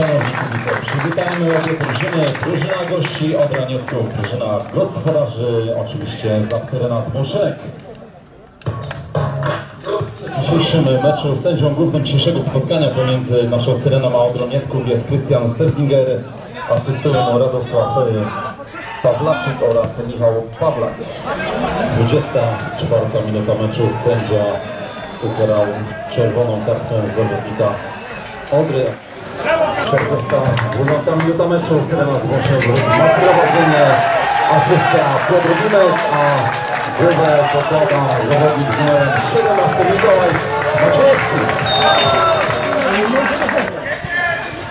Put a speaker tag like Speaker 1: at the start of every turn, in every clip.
Speaker 1: Mamy obie drużyny. Drużyna gości od raniutków, drużyna gospodarzy, oczywiście Zapsyrena z Muszek. W dzisiejszym meczu sędzią głównym dzisiejszego spotkania pomiędzy naszą Syreną a Odronietków jest Krystian Stepzinger, asystują Radosław Pawlaczyk oraz Michał Pawlak. 24 minuta meczu sędzia ukarał czerwoną kartką zawodnika Odry. 42 minuta meczu Syrena z Włoszech ma prowadzenie asysta Piotr Wimek, a głowę pokłada zawodnik z numerem 17 Mikołaj Maciejewski.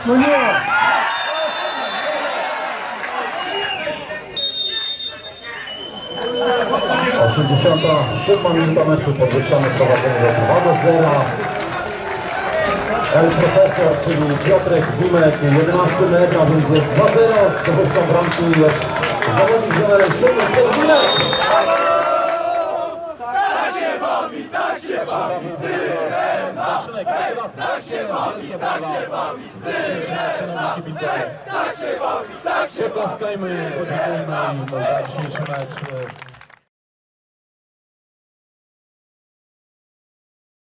Speaker 2: No nie!
Speaker 1: A 87 minuta meczu podwyższamy prowadzenie do 2 do 0. El profesor, czyli Piotrek Wimek, 11 metr, a więc jest 2-0. Zdobywcą bramki jest zawodnik z numerem 7 Piotr Wimek. Poklaskajmy, podziękujmy im za dzisiejszy mecz.